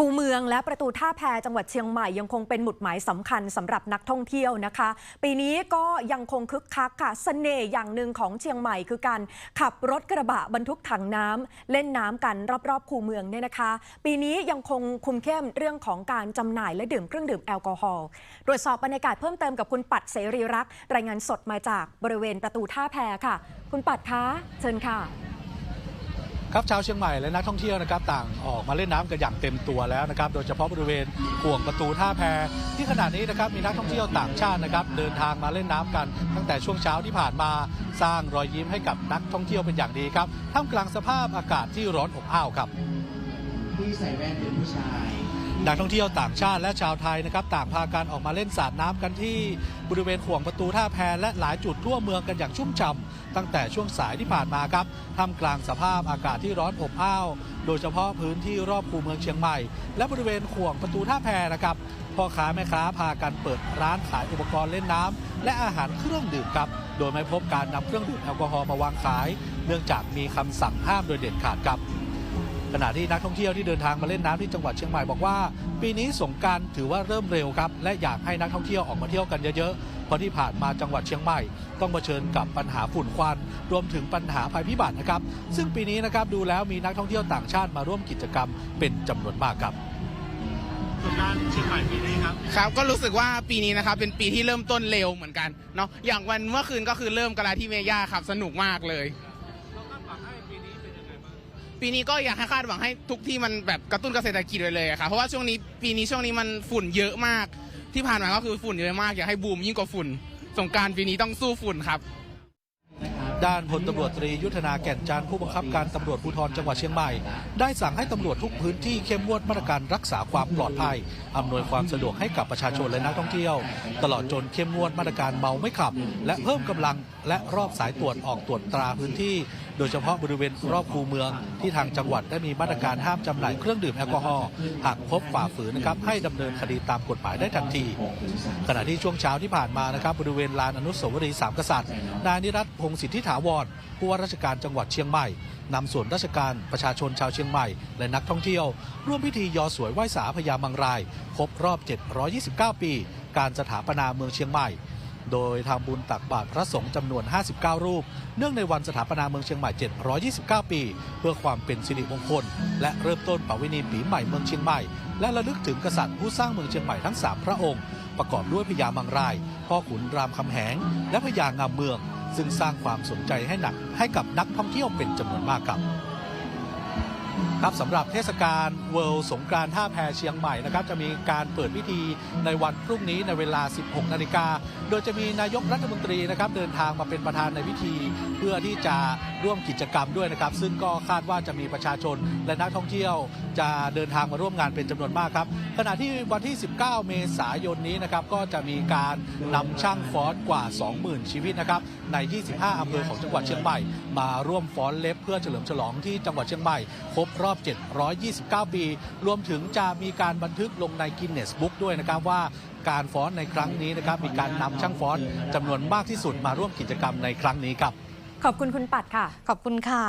คูเมืองและประตูท่าแพจังหวัดเชียงใหม่ยังคงเป็นหมุดหมายสำคัญสำหรับนักท่องเที่ยวนะคะ ปีนี้ก็ยังคงคึกคักค่ะเสน่ห์อย่างหนึ่งของเชียงใหม่คือการขับรถกระบะบรรทุกถังน้ำเล่นน้ำกันรอบๆ คูเมืองเนี่ยนะคะ ปีนี้ยังคงคุมเข้มเรื่องของการจำหน่ายและดื่มเครื่องดื่มแอลกอฮอล์ตรวจสอบบรรยากาศเพิ่มเติมกับคุณปัดเสรีรักรายงานสดมาจากบริเวณประตูท่าแพค่ะ คุณปัดคะเชิญค่ะ ครับชาวเชียงใหม่และนักท่องเที่ยวนะครับต่างออกมาเล่นน้ำกันอย่างเต็มตัวแล้วนะครับโดยเฉพาะบริเวณห่วงประตูท่าแพที่ขณะนี้นะครับมีนักท่องเที่ยวต่างชาตินะครับเดินทางมาเล่นน้ำกัน ตั้งแต่ช่วงเช้าที่ผ่านมา สร้างรอยยิ้มให้กับนักท่องเที่ยวเป็นอย่างดีครับท่ามกลางสภาพอากาศที่ร้อนอบอ้าวครับที่ใส่แว่นเป็นผู้ชาย นักท่องเที่ยวต่างชาติและชาวไทยนะครับต่างพากันออกมาเล่นสาดน้ำกันที่บริเวณห่วงประตูท่าแพและหลายจุดทั่วเมืองกันอย่างชุ่มฉ่ำตั้งแต่ช่วงสายที่ผ่านมาครับท่ามกลางสภาพอากาศที่ร้อนอบอ้าว โดยเฉพาะพื้นที่รอบคูเมืองเชียงใหม่ และบริเวณห่วงประตูท่าแพนะครับพ่อค้าแม่ค้าพากันเปิดร้านขายอุปกรณ์เล่นน้ำและอาหารเครื่องดื่มครับโดยไม่พบการนำเครื่องดื่มแอลกอฮอล์มาวางขาย เนื่องจากมีคำสั่งห้ามโดยเด็ดขาดครับ ขณะที่นักท่องเที่ยวที่เดินทางมาเล่นน้ำที่จังหวัดเชียงใหม่บอกว่า ปีนี้สงกรารถือว่าเริ่มเร็วครับและอยากให้นักท่องเที่ยวออกมาเที่ยวกันเยอะๆเพราะที่ผ่านมาจังหวัดเชียงใหม่ ต้องเผชิญกับปัญหาฝุ่นควัน รวมถึงปัญหาภัยพิบัตินะครับ ซึ่งปีนี้นะครับดูแล้วมีนักท่องเที่ยวต่างชาติมาร่วมกิจกรรม เป็นจำนวนมากครับสงการเชียงใหม่ปีนี้ครับครับก็รู้สึกว่าปีนี้นะครับเป็นปีที่เริ่มต้นเร็วเหมือนกันเนาะอย่างวันเมื่อคืนก็คือเริ่มกะลาที่เมย่าครับสนุกมากเลย ปีนี้ก็อยากให้คาดหวังให้ทุกที่มันแบบกระตุ้นเกษตรกิจไปเลยอะครับเพราะว่าช่วงนี้ปีนี้ช่วงนี้มันฝุ่นเยอะมาก ที่ผ่านมาก็คือฝุ่นเยอะมากอยากให้บูมยิ่งกว่าฝุ่น สงกรารปีนี้ต้องสู้ฝุ่นครับ ด้านพลตำรวจตรียุทธนาแก่นจันทร์ผู้บังคับการตำรวจภูธรจังหวัดเชียงใหม่ ได้สั่งให้ตำรวจทุกพื้นที่เข้มงวดมาตรการรักษาความปลอดภัยอำนวยความสะดวกให้กับประชาชนและนักท่องเที่ยว ตลอดจนเข้มงวดมาตรการเมาไม่ขับ และเพิ่มกำลังและรอบสายตรวจออกตรวจตราพื้นที่ โดยเฉพาะบริเวณรอบคูเมืองที่ทางจังหวัดได้มีมาตรการห้ามจำหน่ายเครื่องดื่มแอลกอฮอล์หากพบฝ่าฝืนนะครับให้ดำเนินคดีตามกฎหมายได้ทันที ขณะที่ช่วงเช้าที่ผ่านมานะครับบริเวณลานอนุสาวรีย์สามกษัตริย์นายนิรัตพงศิทธิถาวรผู้ว่าราชการจังหวัดเชียงใหม่นำส่วนราชการประชาชนชาวเชียงใหม่ และนักท่องเที่ยว ร่วมพิธียอสวยไหว้สาพญามังราย ครบรอบ 729 ปี การสถาปนาเมืองเชียงใหม่ โดยทำบุญตักบาตรพระสงฆ์จำนวน 59 รูป เนื่องในวันสถาปนาเมืองเชียงใหม่ 729 ปี เพื่อความเป็นสิริมงคล และเริ่มต้นประเวณีปีใหม่เมืองเชียงใหม่ และระลึกถึงกษัตริย์ผู้สร้างเมืองเชียงใหม่ทั้ง 3 พระองค์ ประกอบด้วยพญามังราย พ่อขุนรามคำแหง และพญางามเมือง ซึ่งสร้างความสนใจให้หนักให้กับนักท่องเที่ยวเป็นจำนวนมากครับ ครับสำหรับเทศกาลเวิลด์สงกรานต์ท่าแพเชียงใหม่นะครับจะมีการเปิดพิธีในวันพรุ่งนี้ในเวลา 16 นาฬิกา โดยจะมีนายกรัฐมนตรีนะครับเดินทางมาเป็นประธานในพิธี เพื่อที่จะร่วมกิจกรรมด้วยนะครับ ซึ่งก็คาดว่าจะมีประชาชนและนักท่องเที่ยว จะเดินทางมาร่วมงานเป็นจำนวนมากครับ ขณะที่วันที่ 19 เมษายนนี้นะครับก็จะมีการนำช่างฟ้อนกว่า 20,000 ชีวิตนะครับใน 25 อำเภอของจังหวัดเชียงใหม่ มาร่วมฟ้อนเล็บเพื่อเฉลิมฉลองที่จังหวัดเชียงใหม่ครบบรอบ 729 ปี รวมถึงจะมีการบันทึกลงในกินเนสบุ๊กด้วยนะครับว่าการฟ้อนในครั้งนี้นะครับมีการนำช่างฟ้อนจำนวนมากที่สุดมาร่วมกิจกรรมในครั้งนี้ครับ ขอบคุณคุณปัดค่ะ ขอบคุณค่ะ